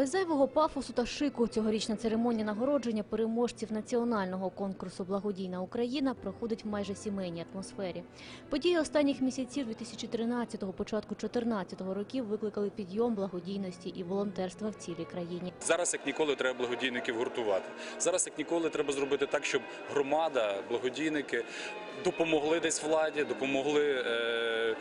Без зайвого пафосу та шику цьогорічна церемонія нагородження переможців національного конкурсу Благодійна Україна проходить в майже сімейній атмосфері. Події останніх місяців 2013-го, початку 2014 років викликали підйом благодійності і волонтерства в цілій країні. Зараз як ніколи треба благодійників гуртувати. Зараз як ніколи треба зробити так, щоб громада, благодійники допомогли десь владі, допомогли е,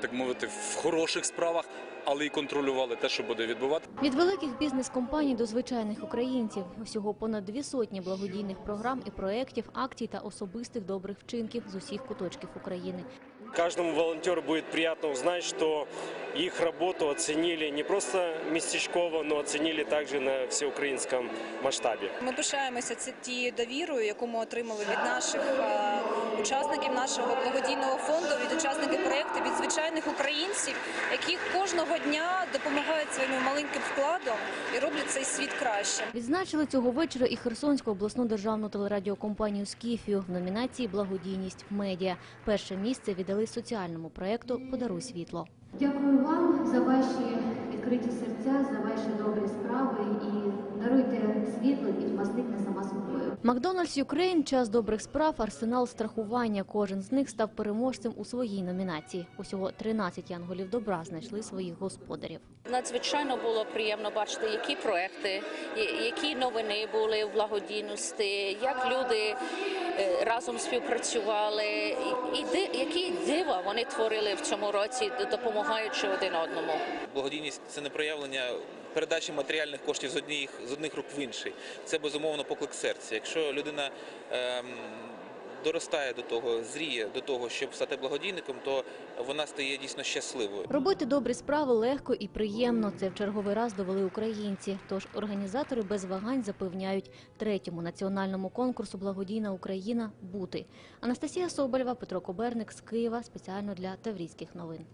так мовити в хороших справах, але й контролювали те, що буде відбувати. Від великих бізнес-компаній до звичайних українців усього понад дві сотні благодійних програм і проєктів, акцій та особистих добрих вчинків з усіх куточків України. Каждому волонтеру будет приятно узнать, что их работу оценили не просто местечково, но оценили также на всеукраинском масштабе. Ми пишаємося ці- тією довірою, яку ми отримали від наших е, учасників нашого благодійного фонду, від учасників проєкту, від звичайних українців, які кожного дня допомагають своїм маленьким вкладом і роблять цей світ кращим. Відзначили цього вечора і Херсонську обласну державну телерадіокомпанію «Скіфію» в номінації «Благодійність медіа». Перше місце віддали соціальному проєкту «Подаруй світло». Дякую вам за ваші відкриті серця, за ваші добрі справи і даруйте світло, і собою. Макдональдс Юкрейн час добрих справ, арсенал страхування. Кожен з них став переможцем у своїй номінації. Усього 13 янголів добра знайшли своїх господарів. Надзвичайно було приємно бачити, які проекти, які новини були в благодійності, як люди е, разом співпрацювали, і- і які дива вони творили в цьому році, допомагаючи один одному. Благодійність це не проявлення передачі матеріальних коштів з одних з одних рук в інший. Це безумовно поклик серця. Якщо людина ем, доростає до того, зріє до того, щоб стати благодійником, то вона стає дійсно щасливою. Робити добрі справи легко і приємно. Це в черговий раз довели українці. Тож організатори без вагань запевняють третьому національному конкурсу Благодійна Україна бути. Анастасія Соболєва, Петро Коберник з Києва спеціально для Таврійських новин.